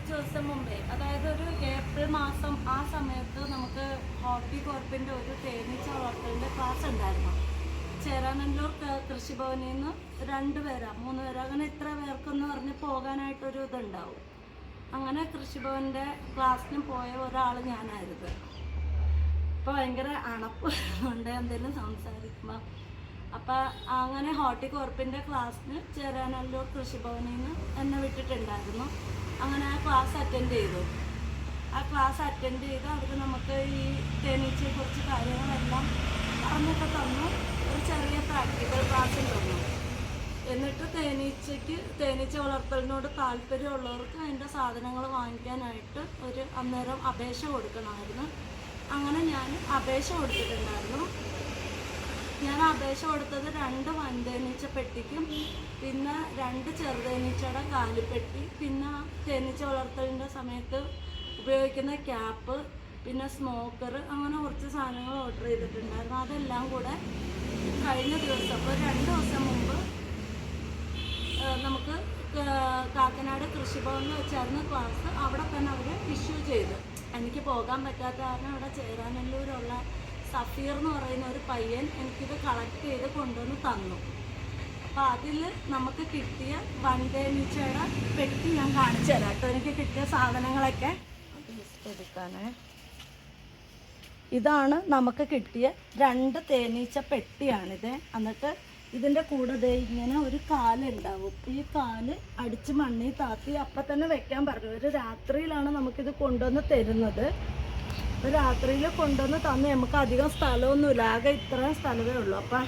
കുറച്ച് ദിവസം മുമ്പേ അതായത് ഒരു ഏപ്രിൽ മാസം ആ സമയത്ത് നമുക്ക് ഹോർട്ടി കോർപ്പിന്റെ ഒരു തേനീച്ച വളർത്തലിന്റെ ക്ലാസ് ഉണ്ടായിരുന്നു. ചേരാനല്ലൂർ കൃഷിഭവനിൽ നിന്ന് രണ്ട് പേരാ. മൂന്ന് പേരാ. അങ്ങനെ ഇത്ര പേർക്കെന്ന് പറഞ്ഞ് പോകാനായിട്ടൊരു ഇതുണ്ടാവും. അങ്ങനെ കൃഷിഭവന്റെ ക്ലാസ്സിന് പോയ ഒരാൾ ഞാനായിരുന്നു. ഇപ്പോൾ ഭയങ്കര അണപ്പ് ഉണ്ട് എന്തെങ്കിലും സംസാരിക്കുമ്പോൾ അപ്പം അങ്ങനെ ഹോർട്ടികോർപ്പിന്റെ ക്ലാസ്സിന് ചേരാനല്ലൂർ കൃഷിഭവനിൽ നിന്ന് എന്നെ വിട്ടിട്ടുണ്ടായിരുന്നു. അങ്ങനെ ആ ക്ലാസ് അറ്റൻഡ് ചെയ്തു. ആ ക്ലാസ് അറ്റൻഡ് ചെയ്ത് അവർ നമുക്ക് ഈ തേനീച്ച കുറച്ച് കാര്യങ്ങളെല്ലാം പറഞ്ഞൊക്കെ തന്നു. ഒരു ചെറിയ പ്രാക്ടിക്കൽ ക്ലാസ് തന്നു. എന്നിട്ട് തേനീച്ചയ്ക്ക് തേനീച്ച വളർത്തലിനോട് താല്പര്യമുള്ളവർക്ക് അതിന്റെ സാധനങ്ങൾ വാങ്ങിക്കാനായിട്ട് ഒരു അന്നേരം അപേക്ഷ കൊടുക്കണമായിരുന്നു. അങ്ങനെ ഞാൻ അപേക്ഷ കൊടുത്തിട്ടുണ്ടായിരുന്നു. ഞാൻ അപേക്ഷ കൊടുത്തത് രണ്ട് വൻതേനീച്ച പെട്ടിക്കും പിന്നെ രണ്ട് ചെറുതേനീച്ചയുടെ കാലിപ്പെട്ടി പിന്നെ തേനീച്ച വളർത്തലിന്റെ സമയത്ത് ഉപയോഗിക്കുന്ന ക്യാപ്പ് പിന്നെ സ്മോക്കർ അങ്ങനെ കുറച്ച് സാധനങ്ങൾ ഓർഡർ ചെയ്തിട്ടുണ്ടായിരുന്നു. അതെല്ലാം കൂടെ കഴിഞ്ഞ ദിവസം ഒരു രണ്ട് ദിവസം മുമ്പ് നമുക്ക് കാക്കനാട് കൃഷിഭവനിൽ വെച്ചായിരുന്നു ക്ലാസ് അവിടെ തന്നെ അവർ ഇഷ്യൂ ചെയ്തു. എനിക്ക് പോകാൻ പറ്റാത്ത കാരണം അവിടെ ചേരാനല്ലൂരുള്ള സഫീർ എന്ന് പറയുന്ന ഒരു പയ്യൻ എനിക്കിത് കളക്ട് ചെയ്ത് കൊണ്ടുവന്ന് തന്നു. അപ്പോൾ അതിൽ നമുക്ക് കിട്ടിയ വൻതേനീച്ചയുടെ പെട്ടി ഞാൻ കാണിച്ചു തരാം കേട്ടോ. എനിക്ക് കിട്ടിയ സാധനങ്ങളൊക്കെ എടുക്കാനേ. ഇതാണ് നമുക്ക് കിട്ടിയ രണ്ട് തേനീച്ച പെട്ടിയാണിത്. എന്നിട്ട് ഇതിന്റെ കൂടെ ദേ ഇങ്ങനെ ഒരു കാലുണ്ടാവും ഈ കാൽ അടിച്ച് മണ്ണിൽ താത്തി അപ്പം തന്നെ വെക്കാൻ പറഞ്ഞു. ഒരു രാത്രിയിലാണ് നമുക്കിത് കൊണ്ടുവന്ന് തരുന്നത്. അപ്പോൾ രാത്രിയിൽ കൊണ്ടുവന്ന് തന്ന് നമുക്ക് അധികം സ്ഥലമൊന്നുമില്ല. ആകെ ഇത്രയും സ്ഥലമേ ഉള്ളൂ. അപ്പം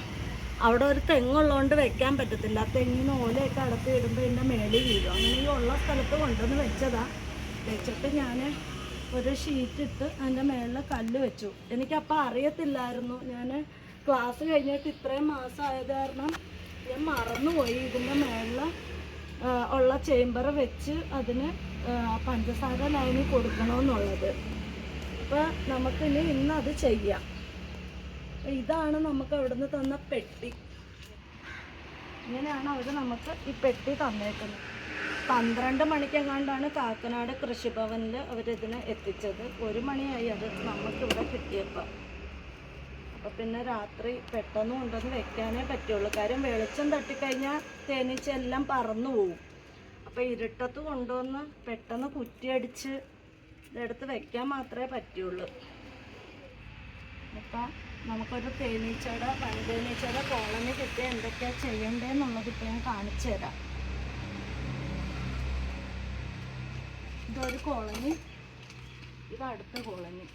അവിടെ ഒരു തെങ്ങുള്ളതുകൊണ്ട് വെക്കാൻ പറ്റത്തില്ല. ആ തെങ്ങിന് ഓലയൊക്കെ അടത്തി ഇടുമ്പോൾ എന്റെ മേളിൽ വീഴും. അങ്ങനെ ഈ ഉള്ള സ്ഥലത്ത് കൊണ്ടുവന്ന് വെച്ചതാ. വെച്ചിട്ട് ഞാൻ ഒരു ഷീറ്റ് ഇട്ട് അതിന്റെ മേളിൽ കല്ല് വെച്ചു. എനിക്കപ്പോൾ അറിയത്തില്ലായിരുന്നു. ഞാൻ ക്ലാസ് കഴിഞ്ഞിട്ട് ഇത്രയും മാസം കാരണം ഞാൻ മറന്നുപോയി ഇതിന്റെ മേളിൽ ഉള്ള ചേമ്പർ വെച്ച് അതിന് പഞ്ചസാര ലൈനിൽ കൊടുക്കണമെന്നുള്ളത് അപ്പോൾ ഇന്ന് അത് ചെയ്യാം. ഇതാണ് നമുക്ക് അവിടുന്ന് തന്ന പെട്ടി. ഇങ്ങനെയാണ് അവർ നമുക്ക് ഈ പെട്ടി തന്നേക്കുന്നത്. പന്ത്രണ്ട് മണിക്കെങ്ങാണ്ടാണ് കാക്കനാട് കൃഷിഭവനിൽ അവരിതിനെ എത്തിച്ചത്. ഒരു മണിയായി അത് നമുക്കിവിടെ കിട്ടിയപ്പോൾ അപ്പോൾ പിന്നെ രാത്രി പെട്ടെന്ന് കൊണ്ടുവന്ന് വെക്കാനേ പറ്റുള്ളൂ. കാര്യം വെളിച്ചം തട്ടിക്കഴിഞ്ഞാൽ തേനീച്ച എല്ലാം പറന്നു പോവും. അപ്പോൾ ഇരുട്ടത്ത് കൊണ്ടുവന്ന് പെട്ടെന്ന് കുറ്റിയടിച്ച് ഇതെടുത്ത് വെക്കാൻ മാത്രമേ പറ്റുള്ളൂ. അപ്പം നമുക്കൊരു തേനീച്ചയുടെ വൻതേനീച്ചയുടെ കോളനി കിട്ടിയ എന്തൊക്കെയാണ് ചെയ്യണ്ടേന്നുള്ളത് ഇപ്പം ഞാൻ കാണിച്ചു തരാം. ഇതൊരു കോളനി ഇത് അടുത്ത കോളനി.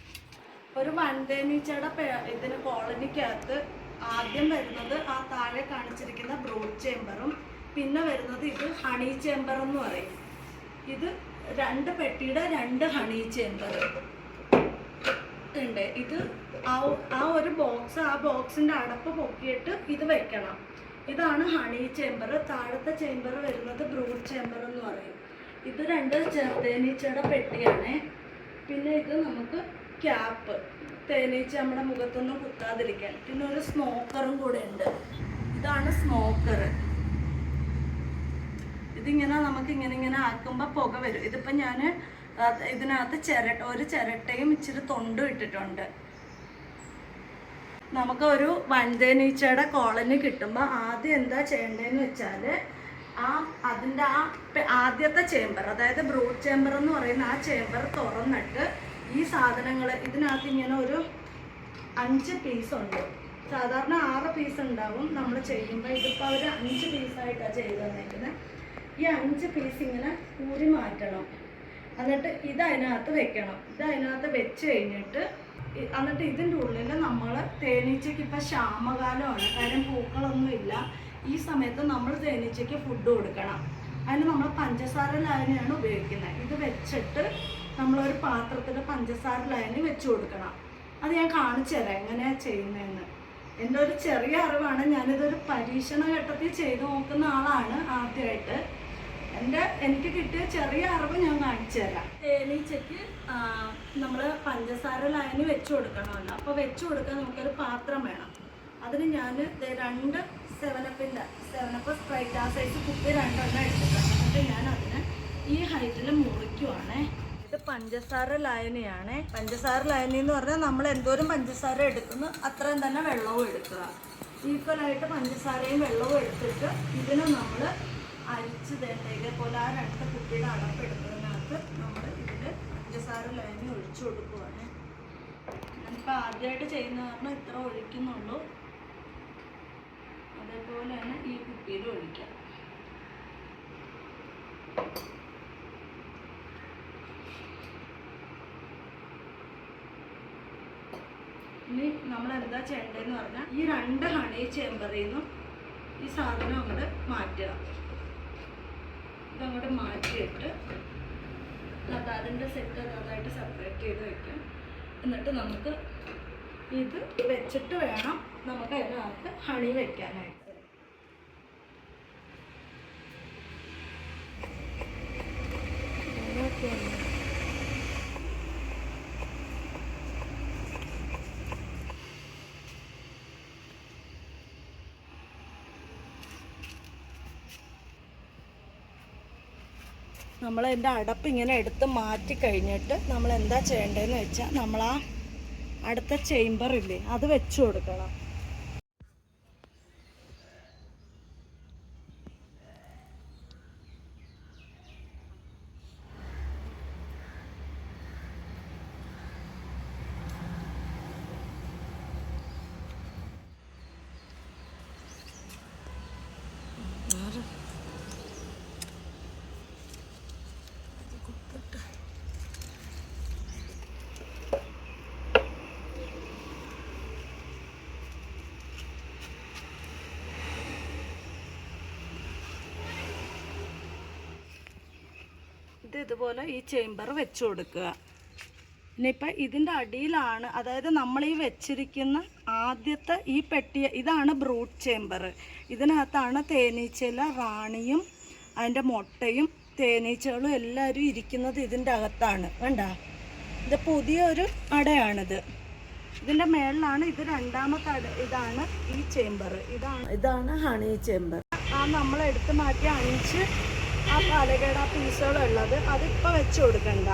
ഒരു വൻതേനീച്ചയുടെ ഇതിന് കോളനിക്കകത്ത് ആദ്യം വരുന്നത് ആ താഴെ കാണിച്ചിരിക്കുന്ന ബ്രൂഡ് ചേമ്പറും പിന്നെ വരുന്നത് ഇത് ഹണി ചേമ്പർ എന്ന് പറയും. ഇത് രണ്ട് പെട്ടിയുടെ രണ്ട് ഹണി ചേമ്പർ ഉണ്ട് ഇത് ആ ആ ഒരു ബോക്സ് ആ ബോക്സിന്റെ അടപ്പ് പൊക്കിയിട്ട് ഇത് വെക്കണം. ഇതാണ് ഹണി ചേമ്പർ താഴത്തെ ചേമ്പർ വരുന്നത് ബ്രൂഡ് ചേമ്പർ എന്ന് പറയും. ഇത് രണ്ട് ചെറുതേനീച്ചയുടെ പെട്ടിയാണ്. പിന്നെ ഇത് നമുക്ക് ക്യാപ്പ് തേനീച്ച നമ്മുടെ മുഖത്തൊന്നും കുത്താതിരിക്കാൻ. പിന്നെ ഒരു സ്മോക്കറും കൂടെ ഉണ്ട് ഇതാണ് സ്മോക്കർ ഇതിങ്ങനെ നമുക്ക് ഇങ്ങനെ ഇങ്ങനെ ആക്കുമ്പോൾ പുക വരും. ഇതിപ്പോൾ ഞാൻ ഇതിനകത്ത് ചിരട്ട ഒരു ചിരട്ടയും ഇച്ചിരി തൊണ്ടും ഇട്ടിട്ടുണ്ട്. നമുക്ക് ഒരു വൻതേനീച്ചയുടെ കോളനി കിട്ടുമ്പോൾ ആദ്യം എന്താ ചെയ്യേണ്ടതെന്ന് വെച്ചാൽ ആ അതിന്റെ ആ ആദ്യത്തെ ചേമ്പർ അതായത് ബ്രൂഡ് ചേമ്പർ എന്ന് പറയുന്ന ആ ചേമ്പർ തുറന്നിട്ട് ഈ സാധനങ്ങൾ ഇതിനകത്ത് ഇങ്ങനെ ഒരു അഞ്ച് പീസ് ഉണ്ട്. സാധാരണ ആറ് പീസ് ഉണ്ടാവും നമ്മൾ ചെയ്യുമ്പോൾ ഇതിപ്പോൾ അവർ അഞ്ച് പീസായിട്ടാണ് ചെയ്തു തന്നേക്കുന്നത് ഈ അഞ്ച് പീസ് ഇങ്ങനെ ഊരി മാറ്റണം. എന്നിട്ട് ഇത് അതിനകത്ത് വെക്കണം. ഇത് അതിനകത്ത് വെച്ച് കഴിഞ്ഞിട്ട് എന്നിട്ട് ഇതിന്റെ ഉള്ളിൽ നമ്മൾ തേനീച്ചയ്ക്ക് ഇപ്പം ക്ഷാമകാലമാണ് കാര്യം പൂക്കളൊന്നും ഇല്ല. ഈ സമയത്ത് നമ്മൾ തേനീച്ചയ്ക്ക് ഫുഡ് കൊടുക്കണം. അതിന് നമ്മൾ പഞ്ചസാര ലായനിയാണ് ഉപയോഗിക്കുന്നത്. ഇത് വെച്ചിട്ട് നമ്മളൊരു പാത്രത്തിൽ പഞ്ചസാര ലായനി വെച്ച് കൊടുക്കണം. അത് ഞാൻ കാണിച്ചു തരാം എങ്ങനെയാണ് ചെയ്യുന്നതെന്ന്. എന്റെ ഒരു ചെറിയ അറിവാണ്. ഞാനിതൊരു പരീക്ഷണ ഘട്ടത്തിൽ ചെയ്തു നോക്കുന്ന ആളാണ് ആദ്യമായിട്ട്. എന്റെ എനിക്ക് കിട്ടിയ ചെറിയ അറിവ് ഞാൻ കാണിച്ചു തരാം. തേനീച്ചയ്ക്ക് നമ്മൾ പഞ്ചസാര ലായനി വെച്ചു കൊടുക്കണമല്ലോ. അപ്പോൾ വെച്ചു കൊടുക്കാൻ നമുക്കൊരു പാത്രം വേണം. അതിന് ഞാൻ രണ്ട് സെവനപ്പിന്റെ സെവനപ്പ് സ്പ്രൈറ്റ് ആ സൈസ് കുപ്പി രണ്ടെണ്ണം എടുത്തിട്ടുണ്ട്. എന്നിട്ട് ഞാൻ അതിന് ഈ ഹൈറ്റിൽ മുറിക്കുവാണേ. ഇത് പഞ്ചസാര ലായനിയാണ് പഞ്ചസാര ലായനി എന്ന് പറഞ്ഞാൽ നമ്മൾ എന്തോരം പഞ്ചസാര എടുക്കുന്നു അത്രയും തന്നെ വെള്ളവും എടുക്കുക. ഈക്വലായിട്ട് പഞ്ചസാരയും വെള്ളവും എടുത്തിട്ട് ഇതിനെ നമ്മൾ അരിച്ച് തേണ്ടേക്ക് ഇതേപോലെ ആ രണ്ട് നമ്മൾ ഇതിൽ പഞ്ചസാര ലൈനി ഒഴിച്ചു കൊടുക്കുവാണ്. ഞാനിപ്പോൾ ആദ്യമായിട്ട് ചെയ്യുന്ന കാരണം ഇത്ര ഒഴിക്കുന്നുള്ളൂ. അതേപോലെ തന്നെ ഈ കുപ്പിയിൽ ഒഴിക്കാം. ഇനി നമ്മൾ എന്താ ചെയ്യേണ്ടതെന്ന് പറഞ്ഞാൽ ഈ രണ്ട് ഹണി ചേമ്പറിൽ നിന്നും ഈ സാധനം അങ്ങോട്ട് മാറ്റുക ഇതങ്ങോട്ട് മാറ്റിയിട്ട് അത് അതിന്റെ സെറ്റ് അതായിട്ട് സെപ്പറേറ്റ് ചെയ്ത് വെക്കാം. എന്നിട്ട് നമുക്ക് ഇത് വെച്ചിട്ട് വേണം നമുക്ക് അതിനകത്ത് ഹണി വെക്കാനായിട്ട്. നമ്മൾ അതിന്റെ അടപ്പ് ഇങ്ങനെ എടുത്ത് മാറ്റി കഴിഞ്ഞിട്ട് നമ്മൾ എന്താ ചെയ്യേണ്ടതെന്ന് വെച്ചാൽ നമ്മൾ ആ അടുത്ത ചേമ്പറില്ലേ അത് വെച്ച് കൊടുക്കണം ഇത് ഇതുപോലെ ഈ ചേമ്പർ വെച്ച് കൊടുക്കുക. ഇനിയിപ്പോൾ ഇതിന്റെ അടിയിലാണ് അതായത് നമ്മൾ ഈ വെച്ചിരിക്കുന്ന ആദ്യത്തെ ഈ പെട്ടിയ ഇതാണ് ബ്രൂട്ട് ചേമ്പർ ഇതിനകത്താണ് തേനീച്ചയില റാണിയും അതിന്റെ മുട്ടയും തേനീച്ചകളും എല്ലാവരും ഇരിക്കുന്നത് ഇതിന്റെ അകത്താണ് വേണ്ട ഇത് പുതിയൊരു അടയാണിത്. ഇതിന്റെ മേളിലാണ് ഇത് രണ്ടാമത്തെ അട ഇതാണ് ഈ ചേമ്പർ ഇതാണ് ഇതാണ് ഹണി ചേമ്പർ ആ നമ്മൾ എടുത്ത് മാറ്റി അഞ്ച് ആ പാലക്കേട പീസുകളുള്ളത് അതിപ്പോൾ വെച്ച് കൊടുക്കണ്ട.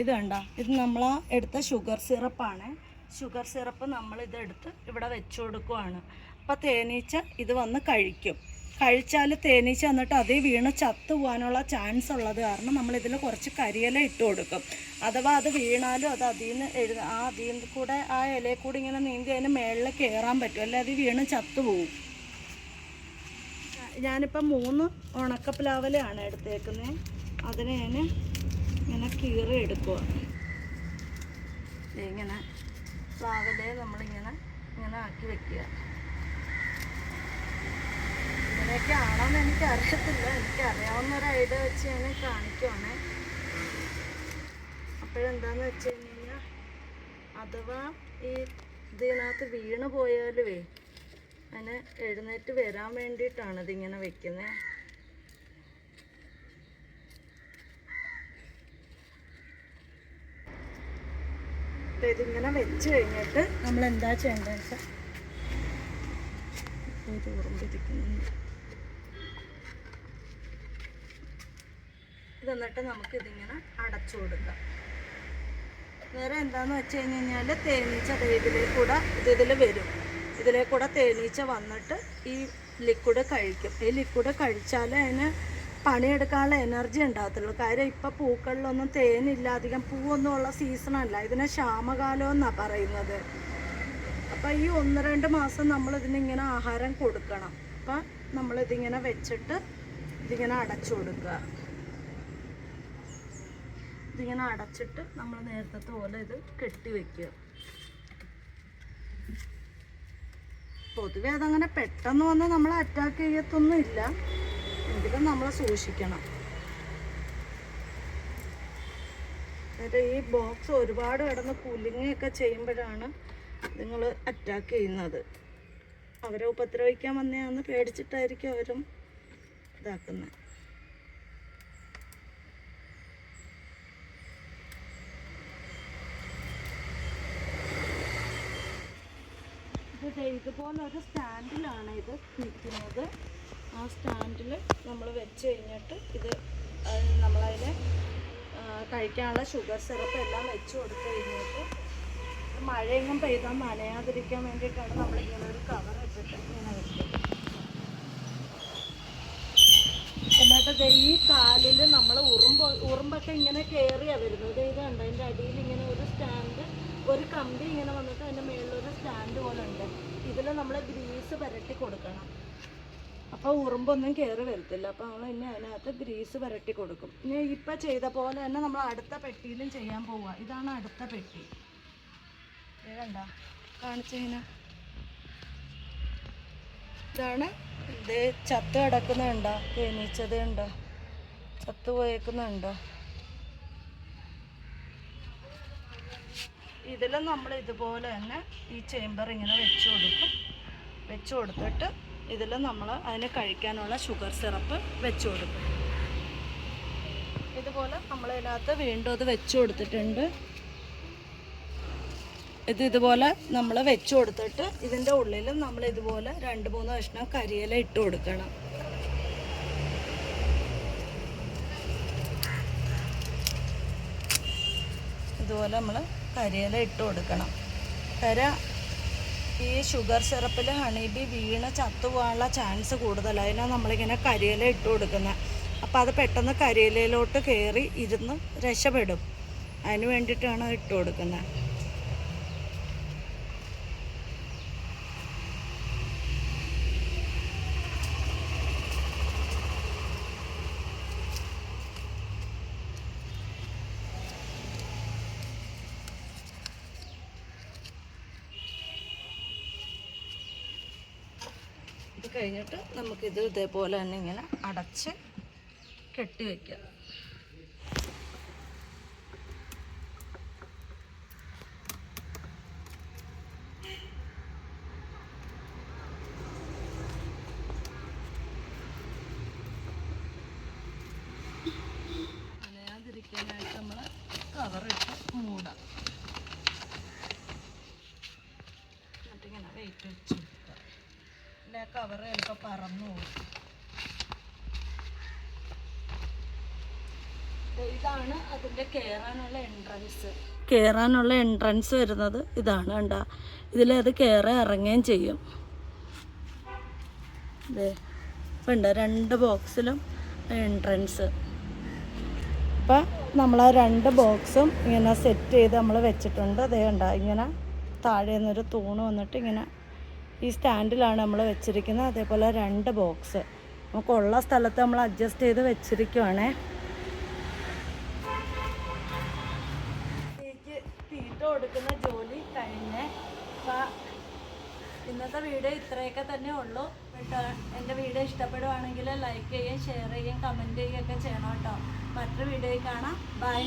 ഇത് കണ്ട ഇത് നമ്മൾ എടുത്ത ഷുഗർ സിറപ്പാണ് ഷുഗർ സിറപ്പ് നമ്മൾ ഇതെടുത്ത് ഇവിടെ വെച്ച് കൊടുക്കുവാണ്. അപ്പോൾ തേനീച്ച ഇത് വന്ന് കഴിക്കും. കഴിച്ചാൽ തേനീച്ച എന്നിട്ട് അതേ വീണ് ചത്തു പോകാനുള്ള ചാൻസ് ഉള്ളത് കാരണം നമ്മൾ ഇതിൽ കുറച്ച് കരിയില ഇട്ട് കൊടുക്കും. അഥവാ അത് വീണാലും അത് അതിൽ നിന്ന് എഴുത ആ അതിൽ കൂടെ ആ ഇലയിൽ കൂടി ഇങ്ങനെ നീന്തി അതിന് മേളിൽ കയറാൻ പറ്റും. അല്ലെങ്കിൽ അത് വീണ് ചത്തു പോകും ഞാനിപ്പോൾ മൂന്ന് ഉണക്കപ്പ്ലാവലാണ് എടുത്തേക്കുന്നത് അതിനെ ഞാൻ ഇങ്ങനെ കീറി എടുക്കുക. ഇങ്ങനെ പ്ലാവലെ നമ്മളിങ്ങനെ ഇങ്ങനെ ആക്കി വെക്കുക. ഇങ്ങനെയൊക്കെ ആണോന്ന് എനിക്ക് അറിയത്തില്ല എനിക്ക് അറിയാവുന്ന ഒരു ഐഡിയ വെച്ച് ഞാൻ കാണിക്കുവാണേ. അപ്പോഴെന്താന്ന് വെച്ച് കഴിഞ്ഞ് കഴിഞ്ഞാൽ അഥവാ ഈ ഇതിനകത്ത് വീണ് പോയാലുവേ അതിന് എഴുന്നേറ്റ് വരാൻ വേണ്ടിയിട്ടാണ് ഇതിങ്ങനെ വെക്കുന്നത് ഇതിങ്ങനെ വെച്ച് കഴിഞ്ഞിട്ട് നമ്മൾ എന്താ ചെയ്യേണ്ടത് എന്നിട്ട് നമുക്ക് ഇതിങ്ങനെ അടച്ചു കൊടുക്കാം. വേറെ എന്താന്ന് വെച്ച് കഴിഞ്ഞ് കഴിഞ്ഞാൽ തേനീച്ച ഇതിലേ കൂടെ ഇത് ഇതിൽ വരും. ഇതിലേ കൂടെ തേനീച്ച വന്നിട്ട് ഈ ലിക്വിഡ് കഴിക്കും. ഈ ലിക്വിഡ് കഴിച്ചാൽ അതിന് പണിയെടുക്കാനുള്ള എനർജി ഉണ്ടാകത്തുള്ളൂ. കാര്യം ഇപ്പം പൂക്കളിലൊന്നും തേനില്ല അധികം പൂവൊന്നും ഉള്ള സീസണല്ല ഇതിനെ ക്ഷാമകാലം എന്നാണ് പറയുന്നത്. അപ്പം ഈ ഒന്ന് രണ്ട് മാസം നമ്മൾ ഇതിനിങ്ങനെ ആഹാരം കൊടുക്കണം. അപ്പം നമ്മളിതിങ്ങനെ വെച്ചിട്ട് ഇതിങ്ങനെ അടച്ചു കൊടുക്കുക. ഇതിങ്ങനെ അടച്ചിട്ട് നമ്മൾ നേരത്തെ പോലെ ഇത് കെട്ടി വെക്കുക. പൊതുവെ അതങ്ങനെ പെട്ടെന്ന് വന്ന് നമ്മളെ അറ്റാക്ക് ചെയ്യത്തൊന്നും ഇല്ല എങ്കിലും നമ്മൾ സൂക്ഷിക്കണം. എന്നിട്ട് ഈ ബോക്സ് ഒരുപാട് കിടന്ന് കുലുങ്ങിയൊക്കെ ചെയ്യുമ്പോഴാണ് നിങ്ങൾ അറ്റാക്ക് ചെയ്യുന്നത്. അവരെ ഉപദ്രവിക്കാൻ വന്നയാന്ന് പേടിച്ചിട്ടായിരിക്കും അവരും ഇതാക്കുന്നത്. ദേ ഇതുപോലെ ഒരു സ്റ്റാൻഡിലാണ് ഇത് നിൽക്കുന്നത്. ആ സ്റ്റാൻഡിൽ നമ്മൾ വെച്ച് കഴിഞ്ഞിട്ട് ഇത് നമ്മളതിന് കഴിക്കാനുള്ള ഷുഗർ സിറപ്പ് എല്ലാം വെച്ച് കൊടുത്ത് കഴിഞ്ഞിട്ട് മഴയെങ്ങും പെയ്താൽ നനയാതിരിക്കാൻ വേണ്ടിയിട്ടാണ് നമ്മളിങ്ങനെ ഒരു കവർ ഇട്ടിട്ട് ഇങ്ങനെ വെക്കുന്നത്. എന്നിട്ട് ഈ കാലിൽ നമ്മൾ ഉറുമ്പ് ഉറുമ്പൊക്കെ ഇങ്ങനെ കയറിയാണ് വരുന്നത്. ഇത് കണ്ടോ? അതിന്റെ അടിയിൽ ഇങ്ങനെ ഒരു സ്റ്റാൻഡ് ഒരു കമ്പി ഇങ്ങനെ വന്നിട്ട് അതിന്റെ മേളിലൊരു സ്റ്റാൻഡ് പോലെ നമ്മൾ ഗ്രീസ് പുരട്ടി കൊടുക്കണം. അപ്പോൾ ഉറുമ്പൊന്നും കയറി വരത്തില്ല. അപ്പോൾ നമ്മൾ ഇനി അതിനകത്ത് ഗ്രീസ് പുരട്ടി കൊടുക്കും. ഇനി ഇപ്പം ചെയ്ത പോലെ തന്നെ നമ്മൾ അടുത്ത പെട്ടിയിലും ചെയ്യാൻ പോവുക ഇതാണ് അടുത്ത പെട്ടി. കണ്ട? കാണിച്ചതിന് ഇതാണ് ഇത് ചത്ത് കിടക്കുന്നുണ്ടോ? തേനീച്ചത് ഉണ്ടോ ചത്ത് പോയേക്കുന്നുണ്ടോ? ഇതിലും നമ്മൾ ഇതുപോലെ തന്നെ ഈ ചേമ്പർ ഇങ്ങനെ വെച്ചു കൊടുക്കും. വെച്ച് കൊടുത്തിട്ട് ഇതിൽ നമ്മൾ അതിന് കഴിക്കാനുള്ള ഷുഗർ സിറപ്പ് വെച്ച് കൊടുക്കും. ഇതുപോലെ നമ്മൾ ഇതിനകത്ത് വീണ്ടും അത് വെച്ച് കൊടുത്തിട്ടുണ്ട്. ഇത് ഇതുപോലെ നമ്മൾ വെച്ച് കൊടുത്തിട്ട് ഇതിന്റെ ഉള്ളിൽ നമ്മൾ ഇതുപോലെ രണ്ട് മൂന്ന് കഷ്ണം കരിയില ഇട്ട് കൊടുക്കണം. ഇതുപോലെ നമ്മൾ കരിയില ഇട്ട് കൊടുക്കണം. കര ഈ ഷുഗർ സിറപ്പിൽ ഹണി ബി വീണ് ചത്തുപോകാനുള്ള ചാൻസ് കൂടുതലാണ് അതിനാണ് നമ്മളിങ്ങനെ കരിയില ഇട്ട് കൊടുക്കുന്നത് അപ്പോൾ അത് പെട്ടെന്ന് കരിയിലയിലോട്ട് കയറി ഇരുന്ന് രക്ഷപ്പെടും. അതിന് വേണ്ടിയിട്ടാണ് ഇട്ട് കൊടുക്കുന്നത് കഴിഞ്ഞിട്ട് നമുക്കിത് ഇതേപോലെ തന്നെ ഇങ്ങനെ അടച്ച് കെട്ടി വയ്ക്കാം നനയാതിരിക്കാനായിട്ട് നമ്മൾ കവറിട്ട് മൂടാം എന്നിട്ടിങ്ങനെ വെയിറ്റ് വെച്ച് കൊടുക്കുക പിന്നെ കവർ ചിലപ്പോൾ പറന്നു. പോകും ഇതാണ് അതിന്റെ കേറാനുള്ള എൻട്രൻസ് കയറാനുള്ള എൻട്രൻസ് വരുന്നത് ഇതാണ് കണ്ട. അത് കയറി ഇറങ്ങുകയും ചെയ്യും. ഇപ്പം ഉണ്ട് രണ്ട് ബോക്സിലും എൻട്രൻസ് അപ്പം നമ്മൾ ആ രണ്ട് ബോക്സും ഇങ്ങനെ സെറ്റ് ചെയ്ത് നമ്മൾ വെച്ചിട്ടുണ്ട്. അതേ കണ്ട ഇങ്ങനെ താഴെ നിന്നൊരു തൂണ് വന്നിട്ട് ഇങ്ങനെ ഈ സ്റ്റാൻഡിലാണ് നമ്മൾ വെച്ചിരിക്കുന്നത്. അതേപോലെ രണ്ട് ബോക്സ്. നമുക്കുള്ള സ്ഥലത്ത് നമ്മൾ അഡ്ജസ്റ്റ് ചെയ്ത് വെച്ചിരിക്കുവാണേ. തീറ്റ കൊടുക്കുന്ന ജോലി കഴിഞ്ഞേ. അപ്പം ഇന്നത്തെ വീഡിയോ ഇത്രയൊക്കെ തന്നെ ഉള്ളൂ. കേട്ടോ? എന്റെ വീഡിയോ ഇഷ്ടപ്പെടുവാണെങ്കിൽ ലൈക്ക് ചെയ്യുകയും ഷെയർ ചെയ്യുകയും കമന്റ് ചെയ്യുകയൊക്കെ ചെയ്യണം കേട്ടോ. മറ്റൊരു വീഡിയോയിൽ കാണാം. ബൈ